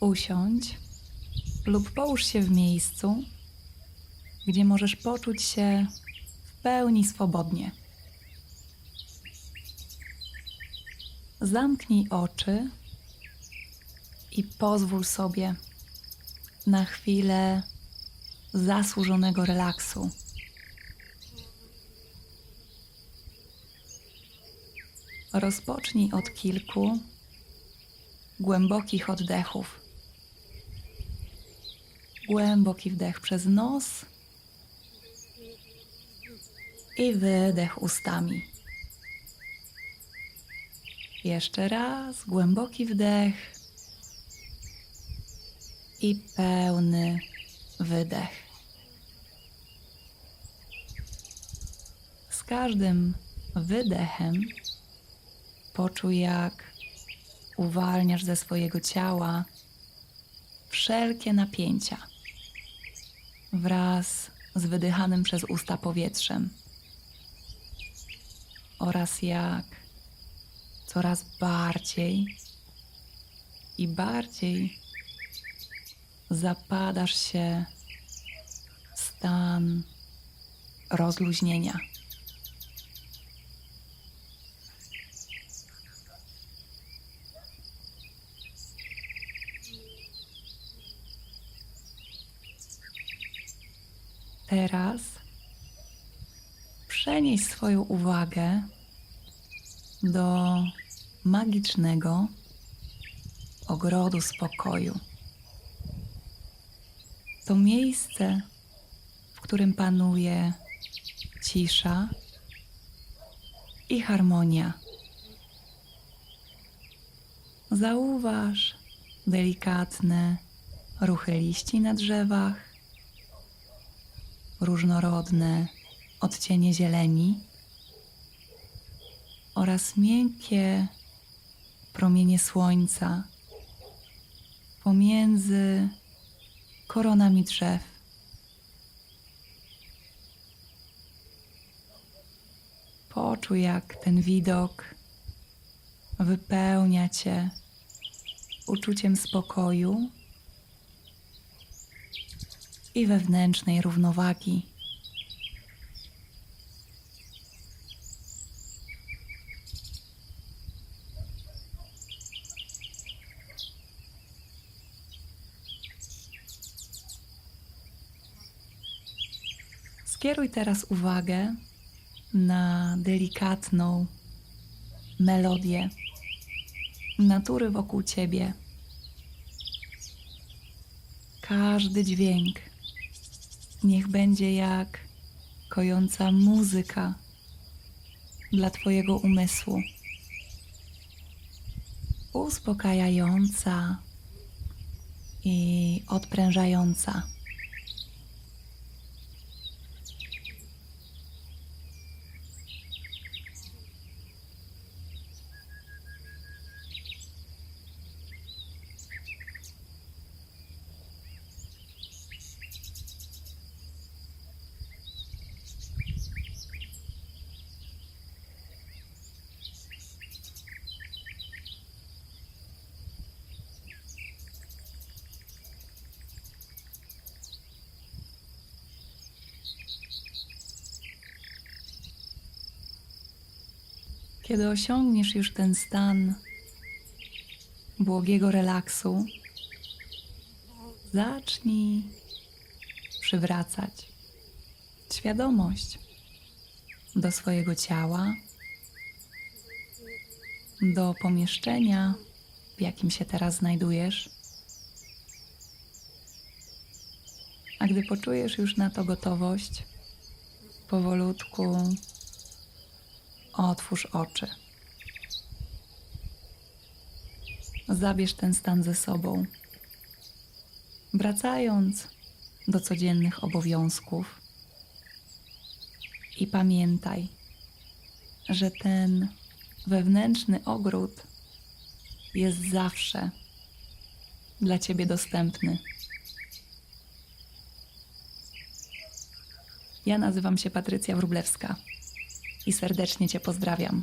Usiądź lub połóż się w miejscu, gdzie możesz poczuć się w pełni swobodnie. Zamknij oczy i pozwól sobie na chwilę zasłużonego relaksu. Rozpocznij od kilku głębokich oddechów. Głęboki wdech przez nos i wydech ustami. Jeszcze raz głęboki wdech i pełny wydech. Z każdym wydechem poczuj, jak uwalniasz ze swojego ciała wszelkie napięcia wraz z wydychanym przez usta powietrzem oraz jak coraz bardziej i bardziej zapadasz się w stan rozluźnienia. Teraz przenieś swoją uwagę do magicznego ogrodu spokoju. To miejsce, w którym panuje cisza i harmonia. Zauważ delikatne ruchy liści na drzewach, różnorodne odcienie zieleni oraz miękkie promienie słońca pomiędzy koronami drzew. Poczuj, jak ten widok wypełnia cię uczuciem spokoju i wewnętrznej równowagi. Skieruj teraz uwagę na delikatną melodię natury wokół ciebie. Każdy dźwięk niech będzie jak kojąca muzyka dla Twojego umysłu. Uspokajająca i odprężająca. Kiedy osiągniesz już ten stan błogiego relaksu, zacznij przywracać świadomość do swojego ciała, do pomieszczenia, w jakim się teraz znajdujesz. A gdy poczujesz już na to gotowość, powolutku Otwórz oczy. Zabierz ten stan ze sobą. Wracając do codziennych obowiązków. I pamiętaj, że ten wewnętrzny ogród jest zawsze dla Ciebie dostępny. Ja nazywam się Patrycja Wróblewska i serdecznie Cię pozdrawiam.